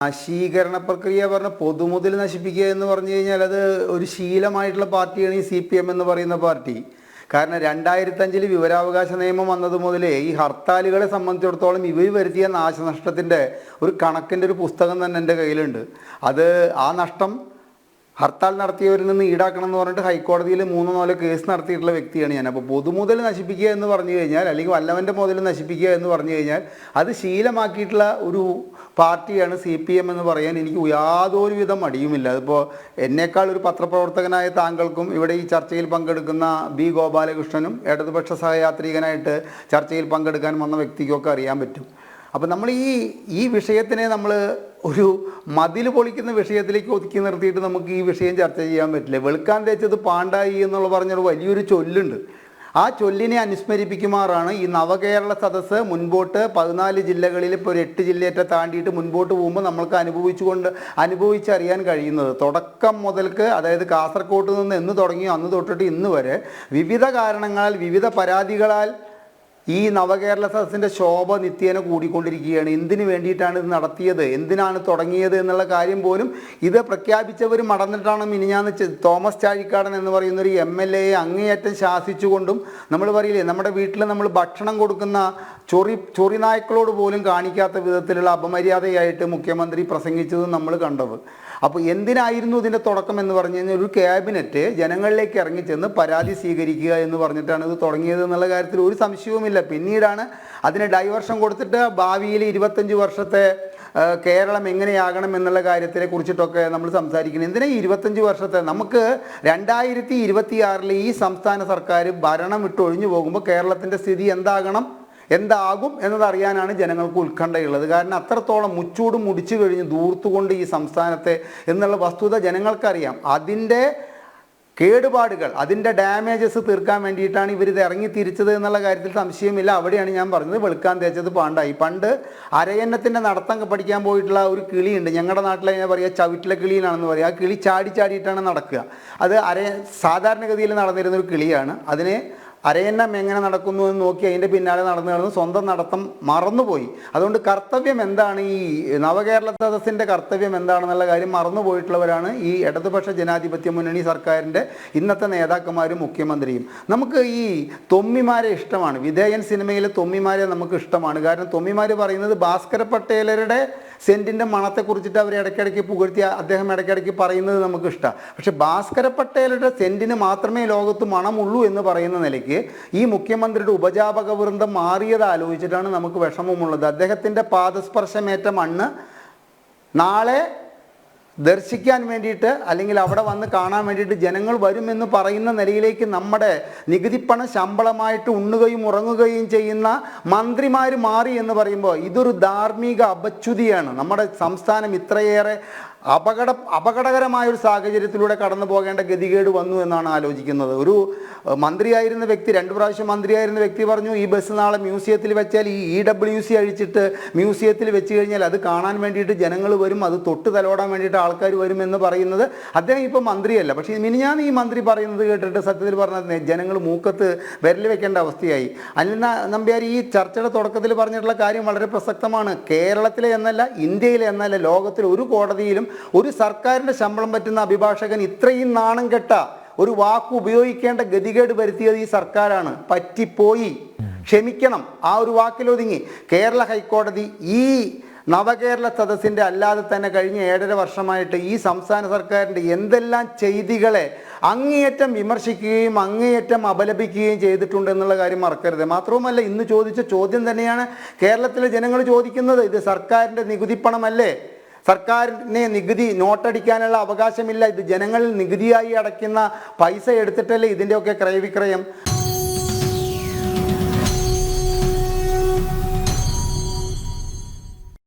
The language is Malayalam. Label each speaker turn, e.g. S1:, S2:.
S1: നശീകരണ പ്രക്രിയ പറഞ്ഞ പൊതുമുതൽ നശിപ്പിക്കുക എന്ന് പറഞ്ഞു കഴിഞ്ഞാൽ അത് ഒരു ശീലമായിട്ടുള്ള പാർട്ടിയാണ് ഈ സി പി എം എന്ന് പറയുന്ന പാർട്ടി. കാരണം രണ്ടായിരത്തഞ്ചിൽ വിവരാവകാശ നിയമം വന്നത് മുതലേ ഈ ഹർത്താലുകളെ സംബന്ധിച്ചിടത്തോളം ഇവർ വരുത്തിയ നാശനഷ്ടത്തിന്റെ ഒരു കണക്കിന്റെ ഒരു പുസ്തകം തന്നെ എന്റെ കയ്യിലുണ്ട്. അത് ആ നഷ്ടം ഹർത്താൽ നടത്തിയവരിൽ നിന്ന് ഈടാക്കണം എന്ന് പറഞ്ഞിട്ട് ഹൈക്കോടതിയിൽ മൂന്നോ നാലോ കേസ് നടത്തിയിട്ടുള്ള വ്യക്തിയാണ് ഞാൻ. അപ്പോൾ പൊതുമുതൽ നശിപ്പിക്കുക എന്ന് പറഞ്ഞു കഴിഞ്ഞാൽ അല്ലെങ്കിൽ വല്ലവന്റെ മുതൽ നശിപ്പിക്കുക എന്ന് പറഞ്ഞു കഴിഞ്ഞാൽ അത് ശീലമാക്കിയിട്ടുള്ള ഒരു പാർട്ടിയാണ് സി പി എം എന്ന് പറയാൻ എനിക്ക് യാതൊരു വിധം മടിയുമില്ല അതിപ്പോൾ എന്നേക്കാൾ ഒരു പത്രപ്രവർത്തകനായ താങ്കൾക്കും ഇവിടെ ഈ ചർച്ചയിൽ പങ്കെടുക്കുന്ന ബി ഗോപാലകൃഷ്ണനും ഇടതുപക്ഷ സഹയാത്രികനായിട്ട് ചർച്ചയിൽ പങ്കെടുക്കാൻ വന്ന വ്യക്തിക്കൊക്കെ അറിയാൻ പറ്റും. അപ്പം നമ്മൾ ഈ ഈ വിഷയത്തിനെ നമ്മൾ ഒരു മതിൽ പൊളിക്കുന്ന വിഷയത്തിലേക്ക് ഒതുക്കി നിർത്തിയിട്ട് നമുക്ക് ഈ വിഷയം ചർച്ച ചെയ്യാൻ പറ്റില്ല. വെളുക്കാൻ തേച്ചത് പാണ്ടായി എന്നുള്ള പറഞ്ഞൊരു വലിയൊരു ചൊല്ലുണ്ട്. ആ ചൊല്ലിനെ അനുസ്മരിപ്പിക്കുമാറാണ് ഈ നവകേരള സദസ്സ് മുൻപോട്ട് പതിനാല് ജില്ലകളിൽ ഇപ്പോൾ ഒരു എട്ട് ജില്ലയേറ്റ താണ്ടിയിട്ട് മുൻപോട്ട് പോകുമ്പോൾ നമ്മൾക്ക് അനുഭവിച്ചുകൊണ്ട് അനുഭവിച്ചറിയാൻ കഴിയുന്നത്. തുടക്കം മുതൽക്ക് അതായത് കാസർഗോഡ് നിന്ന് എന്ന് തുടങ്ങിയോ അന്ന് തൊട്ടിട്ട് ഇന്ന് വരെ വിവിധ കാരണങ്ങളാൽ വിവിധ പരാതികളാൽ ഈ നവകേരള സദസ്സിന്റെ ശോഭ നിത്യേന കൂടിക്കൊണ്ടിരിക്കുകയാണ്. എന്തിനു വേണ്ടിയിട്ടാണ് ഇത് നടത്തിയത്? എന്തിനാണ് തുടങ്ങിയത് എന്നുള്ള കാര്യം പോലും ഇത് പ്രഖ്യാപിച്ചവർ മടന്നിട്ടാണ് മിനിഞ്ഞാന്ന് തോമസ് ചാഴിക്കാടൻ എന്ന് പറയുന്ന ഒരു എം എൽ എയെ അങ്ങേയറ്റം ശാസിച്ചുകൊണ്ടും നമ്മൾ പറയില്ലേ നമ്മുടെ വീട്ടിൽ നമ്മൾ ഭക്ഷണം കൊടുക്കുന്ന ചൊറി ചൊറി നായ്ക്കളോട് പോലും കാണിക്കാത്ത വിധത്തിലുള്ള അപമര്യാദയായിട്ട് മുഖ്യമന്ത്രി പ്രസംഗിച്ചതും നമ്മൾ കണ്ടത്. അപ്പോൾ എന്തിനായിരുന്നു ഇതിന്റെ തുടക്കം എന്ന് പറഞ്ഞു കഴിഞ്ഞാൽ ഒരു ക്യാബിനറ്റ് ജനങ്ങളിലേക്ക് ഇറങ്ങിച്ചെന്ന് പരാതി സ്വീകരിക്കുക എന്ന് പറഞ്ഞിട്ടാണ് ഇത് തുടങ്ങിയത് എന്നുള്ള കാര്യത്തിൽ ഒരു സംശയവുമില്ല. പിന്നീടാണ് അതിന് ഡൈവർഷൻ കൊടുത്തിട്ട് ഭാവിയിൽ ഇരുപത്തഞ്ച് വർഷത്തെ കേരളം എങ്ങനെയാകണം എന്നുള്ള കാര്യത്തിനെ കുറിച്ചിട്ടൊക്കെ നമ്മൾ സംസാരിക്കുന്നത് എന്തിനാ ഇരുപത്തഞ്ച് വർഷത്തെ? നമുക്ക് രണ്ടായിരത്തി ഇരുപത്തിയാറിൽ ഈ സംസ്ഥാന സർക്കാർ ഭരണം വിട്ട് ഒഴിഞ്ഞു പോകുമ്പോൾ കേരളത്തിന്റെ സ്ഥിതി എന്താകണം എന്താകും എന്നതറിയാനാണ് ജനങ്ങൾക്ക് ഉത്കണ്ഠയുള്ളത്. കാരണം അത്രത്തോളം മുച്ചൂട് മുടിച്ചു കഴിഞ്ഞ് ദൂർത്തുകൊണ്ട് ഈ സംസ്ഥാനത്തെ എന്നുള്ള വസ്തുത ജനങ്ങൾക്കറിയാം. അതിന്റെ കേടുപാടുകൾ അതിന്റെ ഡാമേജസ് തീർക്കാൻ വേണ്ടിയിട്ടാണ് ഇവരിത് ഇറങ്ങി തിരിച്ചത് എന്നുള്ള കാര്യത്തിൽ സംശയമില്ല. അവിടെയാണ് ഞാൻ പറഞ്ഞത് വെളുക്കാൻ തേച്ചത് പാണ്ടായി. പണ്ട് അരയന്നത്തിന്റെ നടത്തം പഠിക്കാൻ പോയിട്ടുള്ള ഒരു കിളിയുണ്ട്. ഞങ്ങളുടെ നാട്ടിലെ ഞാൻ പറയുക ചവിട്ടിലെ കിളിയിലാണെന്ന് പറയുക ആ കിളി ചാടി ചാടിയിട്ടാണ് നടക്കുക. അത് അര സാധാരണഗതിയിൽ നടന്നിരുന്ന ഒരു കിളിയാണ്. അതിനെ അരയന്നം എങ്ങനെ നടക്കുന്നു എന്ന് നോക്കി അതിന്റെ പിന്നാലെ നടന്നു നടന്ന് സ്വന്തം നടത്തം മറന്നുപോയി. അതുകൊണ്ട് കർത്തവ്യം എന്താണ് ഈ നവകേരള സദസ്സിന്റെ കർത്തവ്യം എന്താണെന്നുള്ള കാര്യം മറന്നുപോയിട്ടുള്ളവരാണ് ഈ ഇടതുപക്ഷ ജനാധിപത്യ മുന്നണി സർക്കാരിന്റെ ഇന്നത്തെ നേതാക്കന്മാരും മുഖ്യമന്ത്രിയും. നമുക്ക് ഈ തൊമ്മിമാരെ ഇഷ്ടമാണ്. വിധേയൻ സിനിമയിലെ തൊമ്മിമാരെ നമുക്ക് ഇഷ്ടമാണ്. കാരണം തൊമ്മിമാർ പറയുന്നത് ഭാസ്കര പട്ടേലരുടെ സെന്റിന്റെ മണത്തെക്കുറിച്ചിട്ട് അവരെ ഇടയ്ക്കിടയ്ക്ക് പുകഴ്ത്തി അദ്ദേഹം ഇടയ്ക്കിടയ്ക്ക് പറയുന്നത് നമുക്ക് ഇഷ്ടമാണ് പക്ഷേ ഭാസ്കര പട്ടേലരുടെ സെന്റിന് മാത്രമേ ലോകത്ത് മണമുള്ളൂ എന്ന് പറയുന്ന നിലയ്ക്ക് ഈ മുഖ്യമന്ത്രിയുടെ ഉപജാപക വൃന്ദം മാറിയത് ആലോചിച്ചിട്ടാണ് നമുക്ക് വിഷമമുള്ളത്. അദ്ദേഹത്തിന്റെ പാദസ്പർശമേറ്റ മണ്ണ് നാളെ ദർശിക്കാൻ വേണ്ടിയിട്ട് അല്ലെങ്കിൽ അവിടെ വന്ന് കാണാൻ വേണ്ടിയിട്ട് ജനങ്ങൾ വരുമെന്ന് പറയുന്ന നിലയിലേക്ക് നമ്മുടെ നികുതിപ്പണം ശമ്പളമായിട്ട് ഉണ്ണുകയും ഉറങ്ങുകയും ചെയ്യുന്ന മന്ത്രിമാർ മാറി എന്ന് പറയുമ്പോൾ ഇതൊരു ധാർമ്മിക അപച്യുതിയാണ്. നമ്മുടെ സംസ്ഥാനം ഇത്രയേറെ അപകട അപകടകരമായ ഒരു സാഹചര്യത്തിലൂടെ കടന്നു പോകേണ്ട ഗതികേട് വന്നു എന്നാണ് ആലോചിക്കുന്നത്. ഒരു മന്ത്രിയായിരുന്ന വ്യക്തി രണ്ട് പ്രാവശ്യം മന്ത്രിയായിരുന്ന വ്യക്തി പറഞ്ഞു ഈ ബസ് നാളെ മ്യൂസിയത്തിൽ വെച്ചാൽ ഈ ഇ ഡബ്ല്യു സി അഴിച്ചിട്ട് മ്യൂസിയത്തിൽ വെച്ച് കഴിഞ്ഞാൽ അത് കാണാൻ വേണ്ടിയിട്ട് ജനങ്ങൾ വരും അത് തൊട്ട് തലോടാൻ വേണ്ടിയിട്ട് ആൾക്കാർ വരുമെന്ന് പറയുന്നത് അദ്ദേഹം ഇപ്പോൾ മന്ത്രിയല്ല. പക്ഷേ ഇനി ഞാൻ ഈ മന്ത്രി പറയുന്നത് കേട്ടിട്ട് സത്യത്തിൽ പറഞ്ഞത് ജനങ്ങൾ മൂക്കത്ത് വിരൽ വെക്കേണ്ട അവസ്ഥയായി. അനിൽ നമ്പ്യാർ ഈ ചർച്ചയുടെ തുടക്കത്തിൽ പറഞ്ഞിട്ടുള്ള കാര്യം വളരെ പ്രസക്തമാണ്. കേരളത്തിലെ എന്നല്ല ഇന്ത്യയിലെ എന്നല്ല ലോകത്തിലെ ഒരു കോടതിയിലും ഒരു സർക്കാരിന്റെ ശമ്പളം പറ്റുന്ന അഭിഭാഷകൻ ഇത്രയും നാണം കെട്ട ഒരു വാക്ക് ഉപയോഗിക്കേണ്ട ഗതികേട് വരുത്തിയത് ഈ സർക്കാരാണ്. പറ്റിപ്പോയി. ക്ഷമിക്കണം. ആ ഒരു വാക്കിലൊതുങ്ങി. കേരള ഹൈക്കോടതി ഈ നവകേരള സദസ്സിന്റെ അല്ലാതെ തന്നെ കഴിഞ്ഞ ഏഴര വർഷമായിട്ട് ഈ സംസ്ഥാന സർക്കാരിന്റെ എന്തെല്ലാം ചെയ്തികളെ അങ്ങേയറ്റം വിമർശിക്കുകയും അങ്ങേയറ്റം അപലപിക്കുകയും ചെയ്തിട്ടുണ്ട് എന്നുള്ള കാര്യം മറക്കരുത്. മാത്രവുമല്ല ഇന്ന് ചോദിച്ച ചോദ്യം തന്നെയാണ് കേരളത്തിലെ ജനങ്ങൾ ചോദിക്കുന്നത്. ഇത് സർക്കാരിന്റെ നികുതിപ്പണമല്ലേ സർക്കാരിനെ നികുതി നോട്ടടിക്കാനുള്ള അവകാശമില്ല. ഇത് ജനങ്ങളിൽ നികുതിയായി അടയ്ക്കുന്ന പൈസ എടുത്തിട്ടല്ലേ ഇതിന്റെയൊക്കെ ക്രയവിക്രയം?